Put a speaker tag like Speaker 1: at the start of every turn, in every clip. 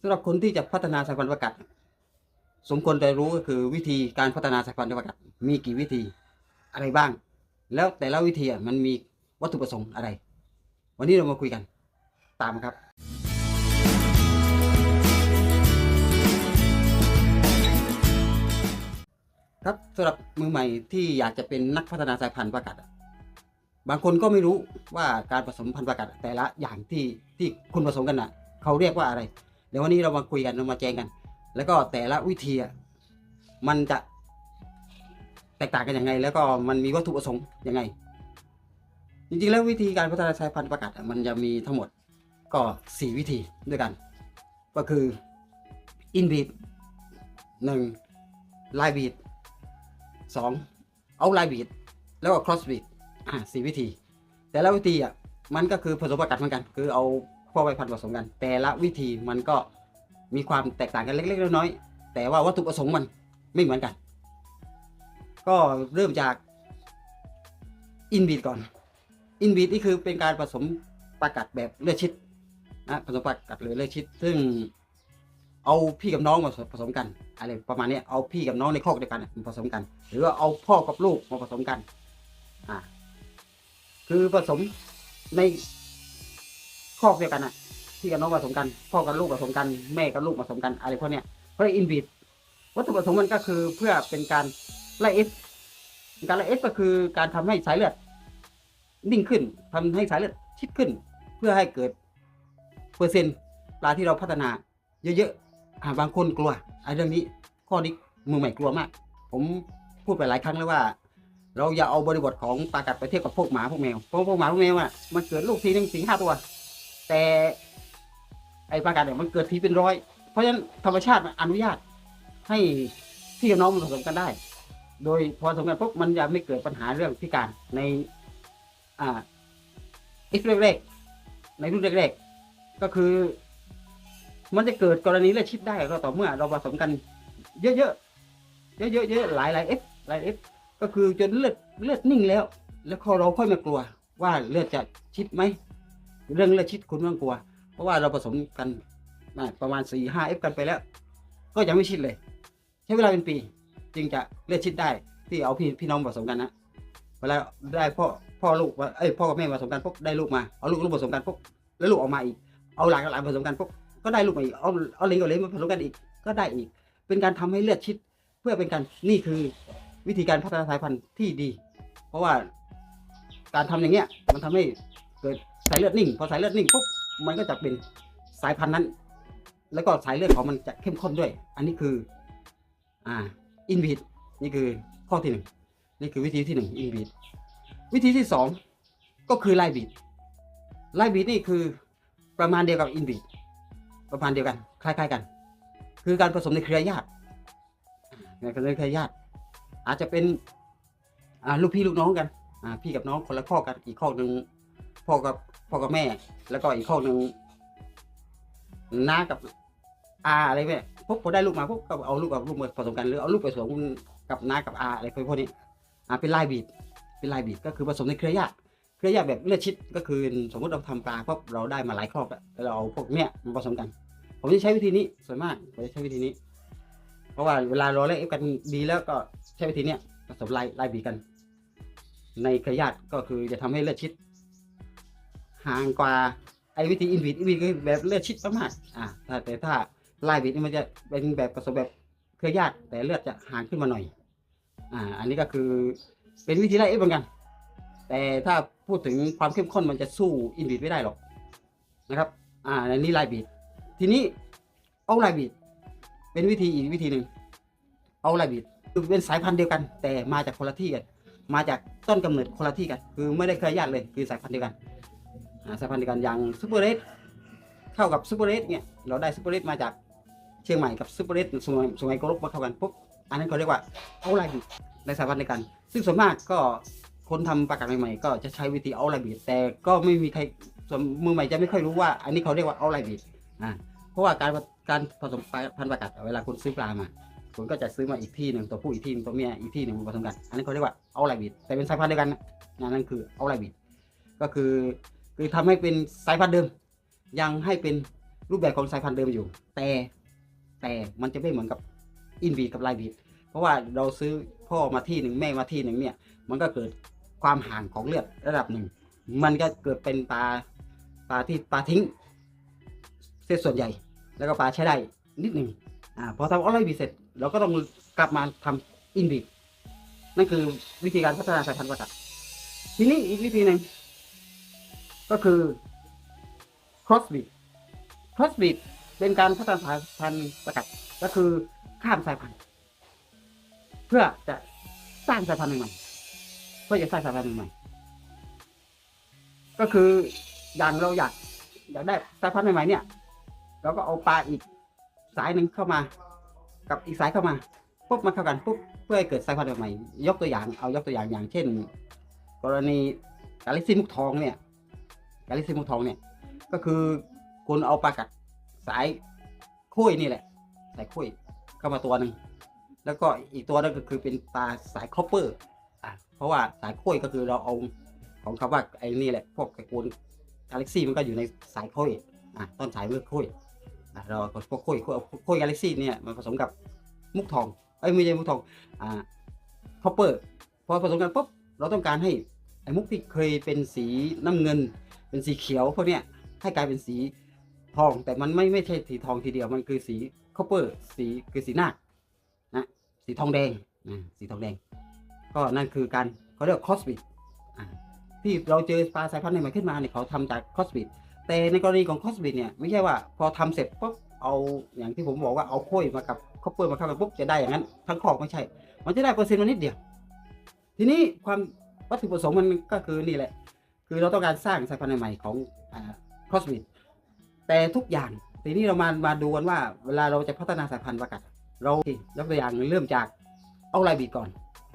Speaker 1: สำหรับคนที่จะพัฒนาสายพันธุ์ประกัดสมควรจะรู้ก็คือวิธีการพัฒนาสายพันธุ์ประกัดมีกี่วิธีอะไรบ้าง แล้วแต่ละวิธีมันมีวัตถุประสงค์อะไร วันนี้เรามาคุยกันตามครับ ครับสำหรับมือใหม่ที่อยากจะเป็นนักพัฒนาสายพันธุ์ประกัดบางคนก็ไม่รู้ว่าการผสมพันธุ์ประกัดแต่ละอย่างที่ที่คุณผสมกันน่ะ เขาเรียกว่าอะไร เดี๋ยววันนี้เรามาคุยกันเรามาแจ้งกัน แล้วก็แต่ละวิธีอะมันจะแตกต่างกันยังไง แล้วก็มันมีวัตถุประสงค์ยังไง จริงๆแล้ววิธีการพัฒนาสายพันธุ์ประกัดอะมันจะมีทั้งหมดก็สี่วิธีด้วยกัน ก็คืออินบีดหนึ่งไลบีดสองเอาไลบีดแล้วก็ครอสบีดอ่าสี่วิธี แต่ละวิธีอะมันก็คือผสมประกัดเหมือนกัน คือเอา พ่อใบพันธุ์ผสมกัน แต่ละวิธีมันก็มีความแตกต่างกันเล็ก ๆ น้อยๆแต่ว่าวัตถุประสงค์มันไม่เหมือนกัน ก็เริ่มจากอินบีดก่อนอินบีดนี่คือเป็นการผสมประกัดแบบเลือดชิดนะผสมประกัดหรือเลือดชิด ซึ่งเอาพี่กับน้องมาผสมกันอะไรประมาณนี้เอาพี่กับน้องในคอกเดียวกันมาผสมกัน หรือว่าเอาพ่อกับลูกมาผสมกันอ่าคือผสมใน คอกเดียวกันอะพี่กับน้องผสมกัน พ่อกับลูกผสมกัน แม่กับลูกผสมกันอะไรพวกเนี้ยเพราะอินบีดวัตถุประสงค์มันก็คือเพื่อเป็นการไล่เอฟการไล่เอฟก็คือการทำให้สายเลือดนิ่งขึ้นทำให้สายเลือดชิดขึ้น เพื่อให้เกิดเปอร์เซ็นต์ปลาที่เราพัฒนา เยอะๆอ่าบางคนกลัวไอ้เรื่องนี้ข้อนี้มือใหม่กลัวมาก ผมพูดไปหลายครั้งแล้วว่า เราอย่าเอาบริบทของปลากัดไปเทียบกับพวกหมาพวกแมวเพราะพวกหมาพวกแมวอะมันเกิดลูกทีหนึ่งสี่ห้าตัว แต่ไอ้ปลากัดเนี่ยมันเกิดทีเป็นร้อย เพราะฉะนั้นธรรมชาติมันอนุญาตให้พี่กับน้องมันผสมกันได้ โดยพอผสมกันปุ๊บมันจะไม่เกิดปัญหาเรื่องพิการใน อ่าเอ็กซ์แรกๆในรุ่นแรกๆก็คือ มันจะเกิดกรณีเลือดชิดได้ก็ต่อเมื่อเราผสมกันเยอะๆ เยอะๆเยอะๆหลายหลายเอฟหลายเอฟก็คือจนเลือดเลือดนิ่งแล้ว แล้วเราค่อยมากลัวว่าเลือดจะชิดไหม เรื่องเลือดชิดคุณไม่ต้องกลัว เพราะว่าเราผสมกันประมาณสี่ห้าเอฟกันไปแล้ว ก็ยังไม่ชิดเลย ใช้เวลาเป็นปี จึงจะเลือดชิดได้ ที่เอาพี่พี่น้องผสมกันนะเวลาได้พ่อพ่อลูกว่าเอ้ยพ่อกับแม่ผสมกันปุ๊บได้ลูกมาเอาลูกลูกผสมกันปุ๊บแล้วลูกออกมาอีกเอาหลานกับหลานผสมกันปุ๊บก็ได้ลูกมาอีกเอาเอาเลงกับเลงมาผสมกันอีกก็ได้อีก เป็นการทำให้เลือดชิดเพื่อเป็นการนี่คือวิธีการพัฒนาสายพันธุ์ที่ดี เพราะว่าการทำอย่างเงี้ยมันทำให้เกิด สายเลือดนิ่ง พอสายเลือดนิ่งปุ๊บมันก็จะเป็นสายพันธุ์นั้น แล้วก็สายเลือดของมันจะเข้มข้นด้วย อันนี้คือ อ่าอินบีดนี่คือข้อที่หนึ่งนี่คือวิธีที่หนึ่งอินบีดวิธีที่สองก็คือไลบีดไลบีดนี่คือประมาณเดียวกับอินบีดประมาณเดียวกัน คล้ายๆกัน คือการผสมในเครือญาติในเครือญาติอาจจะเป็นอ่าลูกพี่ลูกน้องกันอ่าพี่กับน้องคนละข้อกันอีกข้อหนึ่ง พ่อกับพ่อกับแม่ แล้วก็อีกข้อหนึ่งน้ากับอาอะไรแบบพวกพอได้ลูกมาพวกก็เอาลูกกับลูกมาผสมกันหรือเอาลูกไปผสมกับน้ากับอาอะไรพวกนี้อ่าเป็นลายบีดเป็นลายบีดก็คือผสมในเครือญาติเครือญาติแบบเลือดชิดก็คือสมมติเราทำปลาปุ๊บเราได้มาหลายครอบแล้วเราเอาพวกเนี้ยมาผสมกัน ผมจะใช้วิธีนี้ส่วนมากผมจะใช้วิธีนี้ เพราะว่าเวลาเราเล่นกันดีแล้วก็ใช้วิธีเนี้ยผสมลายลายบีกัน ในเครือญาติก็คือจะทำให้เลือดชิด ห่างกว่าไอ้วิธีอินวิดอินวิดคือแบบเลือดชิดมากๆอ่าแต่ถ้าลายบีนี่มันจะเป็นแบบผสมแบบเครือญาติแต่เลือดจะห่างขึ้นมาหน่อย อ่า อันนี้ก็คือเป็นวิธีไล่เอฟเหมือนกัน แต่ถ้าพูดถึงความเข้มข้นมันจะสู้อินบีดไม่ได้หรอกนะครับ อ่าในนี้ลายบีดทีนี้เอาลายบีดเป็นวิธีอีกวิธีหนึ่งเอาลายบีดคือเป็นสายพันธุ์เดียวกัน แต่มาจากคนละที่กันมาจากต้นกำเนิดคนละที่กัน คือไม่ได้เคยญาติเลยคือสายพันธุ์เดียวกัน สายพันธุ์เดียวกันอย่างซูเปอร์เรสเข้ากับซูเปอร์เรสเนี่ยเราได้ซูเปอร์เรสมาจากเชียงใหม่กับซูเปอร์เรสสมัยสมัยโกลกมาเข้ากันปุ๊บอันนั้นเขาเรียกว่าเอาลายบีดในสายพันธุ์เดียวกัน ซึ่งส่วนมากก็คนทำประกาศใหม่ๆก็จะใช้วิธีเอาไลบีดแต่ก็ไม่มีใครส่วนมือใหม่จะไม่ค่อยรู้ว่า อันนี้เขาเรียกว่าเอาไลบีดอ่าเพราะว่าการการผสมพันธุ์ประกาศเวลาคุณซื้อปลามาคุณก็จะซื้อมาอีกที่หนึ่งตัวผู้อีกที่หนึ่งตัวเมียอีกที่หนึ่งผสมกัน อันนี้เขาเรียกว่าเอาไลบีดแต่เป็นสายพันธุ์เดียวกันนะนั่นคือเอาไลบีดก็คือ คือทำให้เป็นสายพันธุ์เดิม ยังให้เป็นรูปแบบของสายพันธุ์เดิมอยู่ แต่แต่มันจะไม่เหมือนกับอินบีกับไลบีดเพราะว่าเราซื้อพ่อมาที่หนึ่งแม่มาที่หนึ่งเนี่ย มันก็เกิดความห่างของเลือดระดับหนึ่ง มันก็เกิดเป็นปลาปลาที่ปลาทิ้งเสียส่วนใหญ่ แล้วก็ปลาใช้ได้นิดหนึ่งอ่าพอทำออไลบีเสร็จเราก็ต้องกลับมาทำอินบีนั่นคือวิธีการพัฒนาสายพันธุ์ประกัดทีนี้อีกวิธีหนึ่ง ก็คือ crossbreed crossbreed เป็นการพัฒนาสายพันธุ์ประกัดก็คือข้ามสายพันธุ์ เพื่อจะสร้างสายพันธุ์ใหม่เพื่อจะสร้างสายพันธุ์ใหม่ก็คืออย่างเราอยากอยากได้สายพันธุ์ใหม่ๆเนี่ย เราก็เอาปลาอีกสายหนึ่งเข้ามา กับอีกสายเข้ามาปุ๊บมาเข้ากันปุ๊บเพื่อให้เกิดสายพันธุ์ใหม่ยกตัวอย่างเอายกตัวอย่างอย่างเช่น กรณีกาลิซีมุกทองเนี่ย กาลิซี่มุกทองเนี่ยก็คือคุณเอาปลากัดสายคุ้ยนี่แหละ สายคุ้ยเข้ามาตัวหนึ่งแล้วก็อีกตัวนึงก็คือเป็นปลาสายคอปเปอร์อะเพราะว่าสายคุ้ยก็คือเราเอาของคำว่าไอ้นี่แหละ พวกตระกูลกาแล็กซี่มันก็อยู่ในสายคุ้ยอะต้นสายเมื่อคุ้ยอะเราเอาพวกคุ้ยคุยคุยกาแล็กซี่เนี่ยมันผสมกับมุกทองเอ้ยไม่ใช่มุกทองอ่าคอปเปอร์พอผสมกันปุ๊บเราต้องการให้ไอ้มุกที่เคยเป็นสีน้ำเงิน เป็นสีเขียวพวกเนี้ยให้กลายเป็นสีทองแต่มันไม่ไม่ใช่สีทองทีเดียวมันคือสีคอปเปอร์สีคือสีนาคนะสีทองแดงสีทองแดง ก็นั่นคือการเขาเรียกคอสบิดที่เราเจอปลาสายพันธุ์ใหม่ขึ้นมาเนี่ยเขาทำจากคอสบิดแต่ในกรณีของคอสบิดเนี่ยไม่ใช่ว่าพอทำเสร็จปุ๊บเอาอย่างที่ผมบอกว่าเอาโค้ยมากับคอปเปอร์มาเข้ากันปุ๊บจะได้อย่างนั้น ทั้งคอกไม่ใช่ มันจะได้เปอร์เซ็นต์มานิดเดียว ทีนี้ความวัตถุประสงค์มันก็คือนี่แหละ คือเราต้องการสร้างสายพันธุ์ใหม่ของคอสบิดแต่ทุกอย่างทีนี้เรามามาดูกันว่าเวลาเราจะพัฒนาสายพันธุ์ประกัดเรายกตัวอย่างเริ่มจากเอาไลบีดก่อน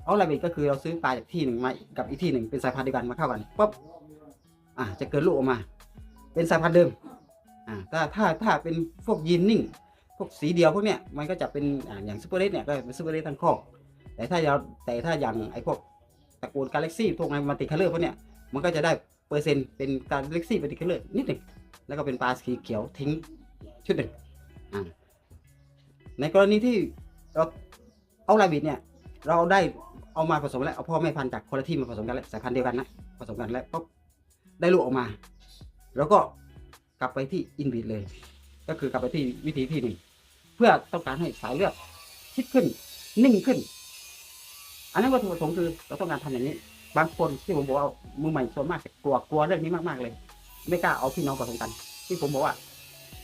Speaker 1: เอาไลบีดก็คือเราซื้อปลาจากที่หนึ่งมากับอีกที่หนึ่งเป็นสายพันธุ์เดียวกันมาเข้ากันปุ๊บอ่าจะเกิดลูกออกมา เป็นสายพันธุ์เดิมอ่าถ้าถ้าถ้าเป็นพวกยีนนิ่งพวกสีเดียวพวกเนี้ยมันก็จะเป็นอ่าอย่างซูเปอร์เลสเนี่ยก็เป็นซูเปอร์เลสทั้งคอกแต่ถ้าเราแต่ถ้าอย่างไอ้พวกตระกูลกาแล็กซี่พวกนั้มัลติคัลเลอร์พวกเนี้ย มันก็จะได้เปอร์เซ็นต์เป็นกาแล็กซี่มัลติคัลเลอร์นิดหนึ่งแล้วก็เป็นปลาสีเขียวทิ้งชุดหนึ่งในกรณีที่เราเอาไลบิดเนี่ย เราได้เอามาผสมแล้วเอาพ่อแม่พันธุ์จากคนละที่มาผสมกันแล้วสายพันธุ์เดียวกันนะผสมกันแล้วปุ๊บได้ลูกออกมา แล้วก็กลับไปที่อินบีดเลย ก็คือกลับไปที่วิธีที่หนึ่งเพื่อต้องการให้สายเลือดชิดขึ้น นิ่งขึ้น อันนั้นวัตถุประสงค์คือเราต้องการทำอย่างนี้ บางคนที่ผมบอกว่ามือใหม่ส่วนมากกลัวกลัวเรื่องนี้มากๆเลย ไม่กล้าเอาพี่น้องผสมกัน ที่ผมบอกว่า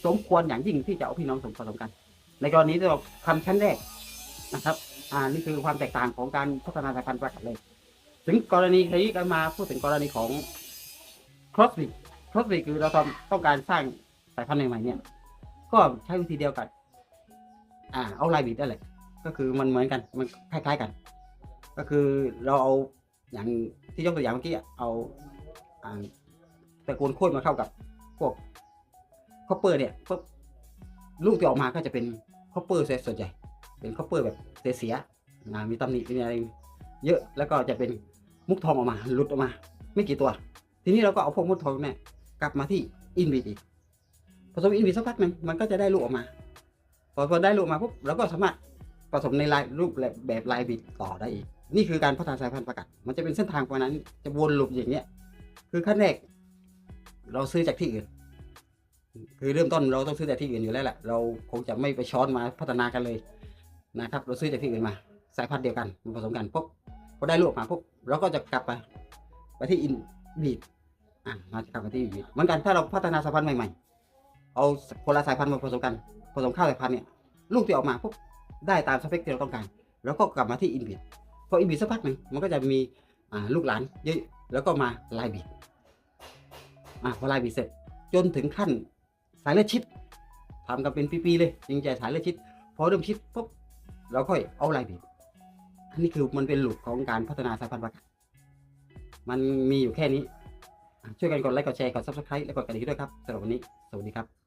Speaker 1: สมควรอย่างยิ่งที่จะเอาพี่น้องผสมกัน ในกรณีที่เราทำชั้นแรกนะครับ อ่านี่คือความแตกต่างของการพัฒนาสายพันธุ์ประกัดเลย ถึงกรณีนี้ก็มาพูดถึงกรณีของ crossbreed crossbreed คือเราต้องต้องการสร้างสายพันธุ์ใหม่ๆเนี่ย ก็ใช้วิธีเดียวกัน อ่าเอาลายบีดได้เลยก็คือมันเหมือนกันมันคล้ายๆกัน ก็คือเราเอา อย่างที่ยกตัวอย่างเมื่อกี้เอาตระกูลโค้ดมาเข้ากับพวกคอปเปอร์เนี่ยปุ๊บลูกที่ออกมาก็จะเป็นคอปเปอร์ส่วนใหญ่ เป็นคอปเปอร์แบบเสียนะมีตำหนิมีอะไรเยอะแล้วก็จะเป็นมุกทองออกมาหลุดออกมา ไม่กี่ตัว ทีนี้เราก็เอาพวกมุกทองเนี่ยกลับมาที่อินบีอีกผสมอินบีสักพักหนึ่งมันก็จะได้ลูกออกมา พอพอได้ลูกมาปุ๊บเราก็สามารถผสมในลายรูปแบบแบบลายบิดต่อได้อีก นี่คือการพัฒนาสายพันธุ์ประกัด มันจะเป็นเส้นทางประมาณนั้น จะวนลูปอย่างเงี้ย คือขั้นแรกเราซื้อจากที่อื่น คือเริ่มต้นเราต้องซื้อจากที่อื่นอยู่แล้วแหละ เราคงจะไม่ไปช้อนมาพัฒนากันเลยนะครับ เราซื้อจากที่อื่นมา สายพันธุ์เดียวกันมาผสมกันปุ๊บพอได้ลูกมาปุ๊บเราก็จะกลับไปไปที่อินบีดอะมาจะกลับมาที่อินบีดเหมือนกันถ้าเราพัฒนาสายพันธุ์ใหม่ๆ เอาคนละสายพันธุ์มาผสมกัน ผสมข้าวสายพันธุ์เนี่ย ลูกที่ออกมาปุ๊บได้ตามสเปคที่เราต้องการ แล้วก็กลับมาที่อินบีด พออินบีดสักพักหนึ่งมันก็จะมีลูกหลานเยอะแล้วก็มาลายบีดอ่าพอลายบีดเสร็จ จนถึงขั้นสายเลือดชิดทำกันเป็นปีๆเลยจริงใจสายเลือดชิด พอเริ่มชิดปุ๊บเราค่อยเอาลายบีดอันนี้คือมันเป็นหลุดของการพัฒนาสายพันธุ์ประกัดมันมีอยู่แค่นี้ ช่วยกันกดไลค์กดแชร์กด subscribe และกดกระดิ่งด้วยครับสำหรับวันนี้ สวัสดีครับ